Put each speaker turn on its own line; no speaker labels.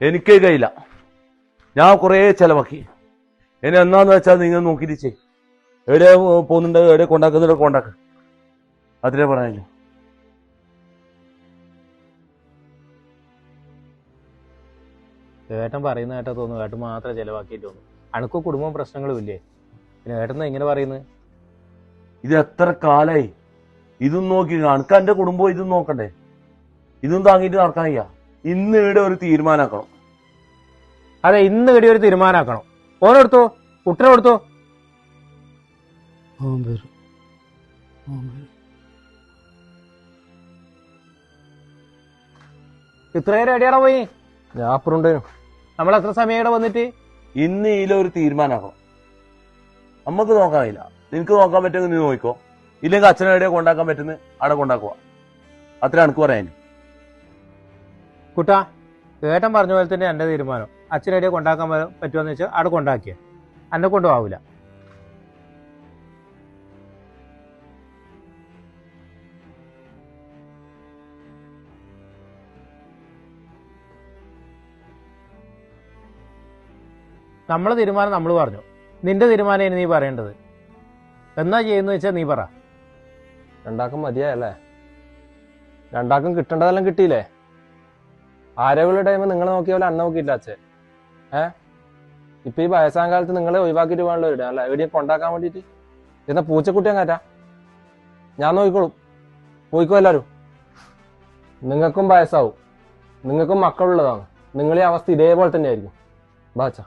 എനിക്ക് കഴിയില്ല ഞാൻ കുറേ ചെലവാക്കി. ഇനി എന്നാന്ന് വെച്ചാൽ നിങ്ങൾ നോക്കിയിട്ട് ചെയ് എവിടെ പോകുന്നുണ്ട് എവിടെ കൊണ്ടാക്കുന്നുണ്ട് കൊണ്ടാക്ക. അതിലേ പറയാനില്ല.
ഏട്ടൻ പറയുന്ന കേട്ടാ തോന്നുന്നു ഏട്ടൻ മാത്രമേ ചെലവാക്കിയിട്ട് തോന്നുന്നു അണക്കോ കുടുംബം പ്രശ്നങ്ങളും ഇല്ലേ? പിന്നെ ഏട്ടൻ എങ്ങനെ പറയുന്നത്
ഇത് എത്ര കാലായി? ഇതും നോക്കി അണുക്ക എന്റെ കുടുംബം ഇതും നോക്കണ്ടേ? ഇതും താങ്ങിയിട്ട് നടക്കാൻ വയ്യ. ഇന്ന് ഇവിടെ ഒരു തീരുമാനമാക്കണം
അതെ ഇന്ന് ഇവിടെ ഒരു തീരുമാനമാക്കണം ഓനെടുത്തോ കുട്ടനെ കൊടുത്തോ? ഇത്രയും റെഡിയാണോ പോയി?
ഞാൻ അപ്പുറം
നമ്മൾ എത്ര സമയം ഇവിടെ വന്നിട്ട്?
ഇന്ന് ഇതിലൊരു തീരുമാനമാക്കണം നമുക്ക് നോക്കാൻ കഴിയില്ല. നിനക്ക് നോക്കാൻ പറ്റുമെങ്കിൽ നീ നോക്കിക്കോ. ഇല്ലെങ്കിൽ അച്ഛനെ എവിടെയാ കൊണ്ടാക്കാൻ പറ്റുന്നത്? അവിടെ കൊണ്ടാക്കുക അത്ര എനിക്ക് പറയാൻ.
കുട്ടാ ഏട്ടൻ പറഞ്ഞ പോലെ തന്നെ എന്റെ തീരുമാനം. അച്ഛനടിയെ കൊണ്ടാക്കാൻ പറ്റുമെന്ന് വെച്ചാൽ അവിടെ കൊണ്ടാക്കിയ. എന്നെ കൊണ്ടുപോകില്ല നമ്മളെ തീരുമാനം നമ്മൾ പറഞ്ഞു. നിന്റെ തീരുമാനം ഇനി നീ പറയേണ്ടത്. എന്നാ ചെയ്യുന്ന വെച്ചാൽ നീ പറ.
രണ്ടാക്കും മതിയായല്ലേ? രണ്ടാക്കും കിട്ടേണ്ടതെല്ലാം കിട്ടിയില്ലേ? ആരോഗ്യമുള്ള ടൈം നിങ്ങൾ നോക്കിയ പോലെ അന്ന് നോക്കിയില്ല അച്ഛൻ ഏ? ഇപ്പൊ ഈ വയസ്സാം കാലത്ത് നിങ്ങളെ ഒഴിവാക്കിയിട്ട് വേണല്ലോ ഒരു അല്ല? എവിടെയും കൊണ്ടാക്കാൻ വേണ്ടിയിട്ട്. എന്നാ പൂച്ചക്കുട്ടിയാൻ കാറ്റാ ഞാൻ നോക്കിക്കോളും. പോയിക്കോ എല്ലാരും. നിങ്ങൾക്കും വയസ്സാവും. നിങ്ങൾക്കും മക്കളുള്ളതാണ്. നിങ്ങളെ അവസ്ഥ ഇതേപോലെ തന്നെ ആയിരിക്കും ബാച്ചാ